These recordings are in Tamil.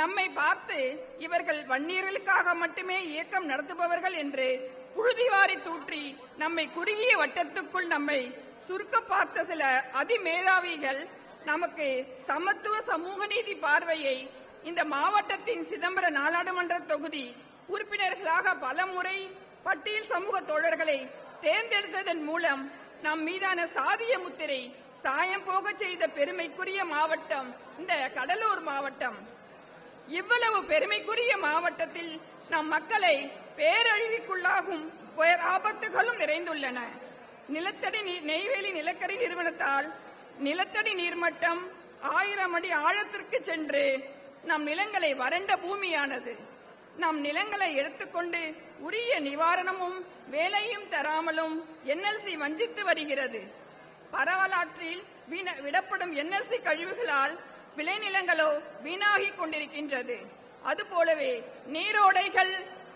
நம்மை பார்த்து இவர்கள் வன்னியர்களுக்காக மட்டுமே இயக்கம் நடத்துபவர்கள் என்று புழுதிவாரி தூற்றி நம்மை குறுகிய வட்டத்துக்குள் நம்மை சுருக்க பார்த்த சில அதிமேதாவிகள் நமக்கு சமத்துவ சமூக நீதி பார்வையை இந்த மாவட்டத்தின் சிதம்பர நாடாளுமன்ற தொகுதி உறுப்பினர்களாக பல முறை பட்டியல் சமூக தோழர்களை தேர்ந்தெடுத்ததன் மூலம் நம் மீதான சாதிய முத்திரை சாயம் போகச் செய்த பெருமைக்குரிய மாவட்டம் இந்த கடலூர் மாவட்டம். இவ்வளவு பெருமைக்குரிய மாவட்டத்தில் நம் மக்களை பேரழிவுக்குள்ளாகும் ஆபத்துகளும் நிறைந்துள்ளன. நிலத்தடி நெய்வேலி நிலக்கரி நிறுவனத்தால் நிலத்தடி நீர்மட்டம் ஆயிரம் அடி ஆழத்திற்கு சென்று நம் நிலங்களை வறண்ட பூமியானது. நம் நிலங்களை எடுத்துக்கொண்டு உரிய நிவாரணமும் வேலையும் தராமலும் என்எல்சி வஞ்சித்து வருகிறது. பரவலாற்றில் வீண- விடப்படும் என்எல்சி கழிவுகளால் விளைநிலங்களோ வீணாகிக் கொண்டிருக்கின்றது அதுபோலவே நீரோடைகள்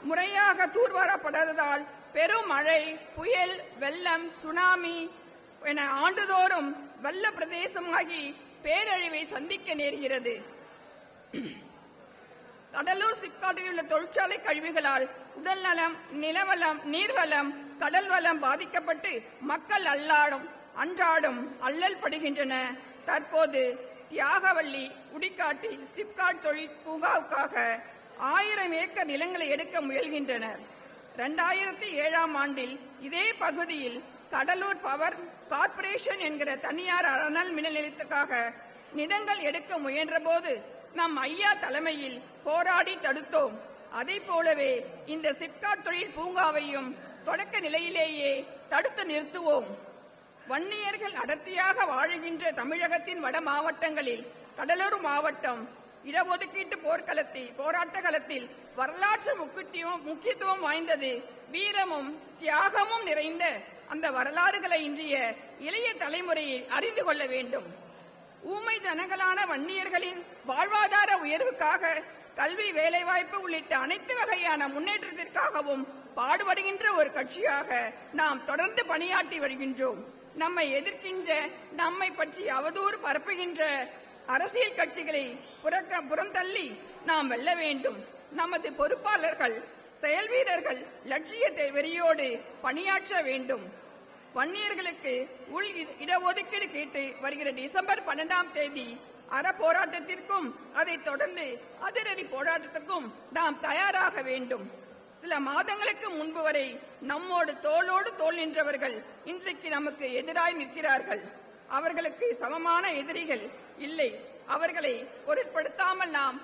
முறையாக தூர்வாரப்படாததால் பெரும் மழை புயல் வெள்ளம் சுனாமி என ஆண்டுதோறும் வெள்ள பிரதேசமாகி பேரழிவை சந்திக்க நேர்கிறது. கடலூர் சிக்காட்டில் உள்ள தொழிற்சாலை கழிவுகளால் உடல் நலம் நிலவளம் நீர்வளம் கடல் வளம் பாதிக்கப்பட்டு மக்கள் அல்லாடும் அன்றாடும் அல்லல் படுகின்றன. தற்போது தியாகவள்ளி உடிக்காட்டில் சிப்காட் தொழில் பூங்காவுக்காக ஆயிரம் ஏக்கர் நிலங்களை எடுக்க முயல்கின்றனர். இரண்டாயிரத்தி ஏழாம் ஆண்டில் இதே பகுதியில் கடலூர் பவர் கார்ப்பரேஷன் என்கிற தனியார் அனல் மின் நிலையத்துக்காக நிலங்கள் எடுக்க முயன்றபோது நம் ஐயா தலைமையில் போராடி தடுத்தோம். அதை போலவே இந்த சிப்காட் தொழில் பூங்காவையும் தொடக்க நிலையிலேயே தடுத்து நிறுத்துவோம். வன்னியர்கள் அடர்த்தியாக வாழுகின்ற தமிழகத்தின் வட மாவட்டங்களில் கடலூர் மாவட்டம் இடஒதுக்கீட்டு போர்க்களத்தில் போராட்ட களத்தில் வரலாற்று முக்கியத்துவம் முக்கியத்துவம் வாய்ந்தது. வீரமும் தியாகமும் நிறைந்த அந்த வரலாறுகளை இன்றைய இளைய தலைமுறையில் அறிந்து கொள்ள வேண்டும். ஊமை ஜனங்களான வன்னியர்களின் வாழ்வாதார உயர்வுக்காக கல்வி வேலைவாய்ப்பு உள்ளிட்ட அனைத்து வகையான முன்னேற்றத்திற்காகவும் பாடுபடுகின்ற ஒரு கட்சியாக நாம் தொடர்ந்து பணியாற்றி வருகின்றோம். நம்மை எதிர்க்கின்ற நம்மை பற்றி அவதூறு பரப்புகின்ற அரசியல் கட்சிகளை புறக்க புறந்தள்ளி நாம் வெல்ல வேண்டும். நமது பொறுப்பாளர்கள் செயல் வீரர்கள் லட்சியத்தை வெறியோடு பணியாற்ற வேண்டும். வன்னியர்களுக்கு உள் இட- இடஒதுக்கீடு கேட்டு வருகிற டிசம்பர் பன்னெண்டாம் தேதி அற போராட்டத்திற்கும் அதைத் தொடர்ந்து அதிரடி போராட்டத்துக்கும் நாம் தயாராக வேண்டும். சில மாதங்களுக்கு முன்பு வரை நம்மோடு தோளோடு தோல் நின்றவர்கள் இன்றைக்கு நமக்கு எதிராய் நிற்கிறார்கள். அவர்களுக்கு சமமான எதிரிகள் இல்லை. அவர்களை பொருட்படுத்தாமல் நாம்